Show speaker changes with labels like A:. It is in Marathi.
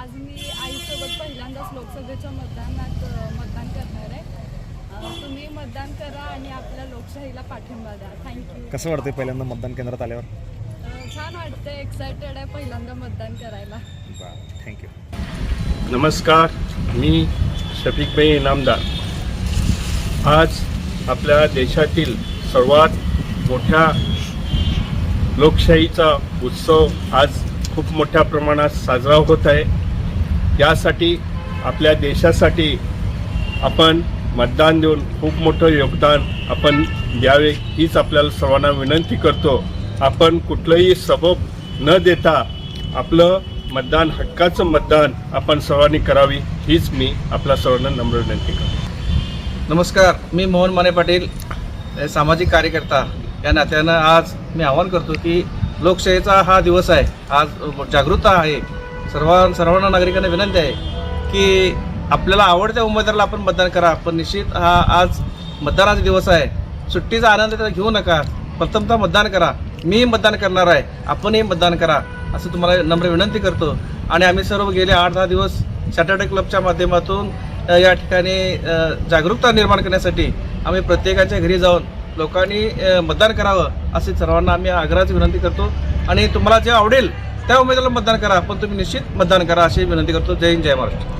A: आज मी आईसोबत पहिल्यांदाच लोकसभेच्या मतदानात मतदान करणार आहे. तुम्ही मतदान करा आणि आपल्या लोकशाहीला पाठिंबा द्या. थँक्यू
B: कसं वाटतंय पहिल्यांदा मतदान केंद्रात आल्यावर?
A: छान वाटतंय. एक्सायटेड आहे पहिल्यांदा मतदान करायला.
B: थँक्यू
C: नमस्कार. मी शफिक भाई इनामदार. आज आपल्या देशातील सर्वात मोठ्या लोकशाहीचा उत्सव आज खूप मोठ्या प्रमाणात साजरा होत आहे. यासाठी आपल्या देशासाठी आपण मतदान देऊन खूप मोठं योगदान आपण द्यावे हीच आपल्याला सर्वांना विनंती करतो. आपण कुठलंही सबब न देता आपलं मतदान हक्काचं मतदान आपण सर्वांनी करावी हीच मी आपल्या सर्वांना नम्र विनंती करतो.
D: नमस्कार मी मोहन माने पाटील सामाजिक कार्यकर्ता. या नात्यानं आज मी आवाहन करतो की लोकशाहीचा हा दिवस आहे आज जागरूकता आहे. सर्वां सर्वांना नागरिकांना विनंती आहे की आपल्याला आवडत्या उमेदवाराला आपण मतदान करा. पण निश्चित हा आज मतदानाचा दिवस आहे. सुट्टीचा आनंद त्याला घेऊ नका. प्रथमतः मतदान करा. मी मतदान करणार आहे. आपणही मतदान करा असं तुम्हाला नम्र विनंती करतो. आणि आम्ही सर्व गेले आठ दहा दिवस सॅटर्डे क्लबच्या माध्यमातून या ठिकाणी जागरूकता निर्माण करण्यासाठी आम्ही प्रत्येकाच्या घरी जाऊन लोकांनी मतदान करावं असे सर्वांना आम्ही आग्रहाची विनंती करतो. आणि तुम्हाला जे आवडेल त्या उमेदवाराला मतदान करा पण तुम्ही निश्चित मतदान करा अशी विनंती करतो. जय हिंद जय महाराष्ट्र.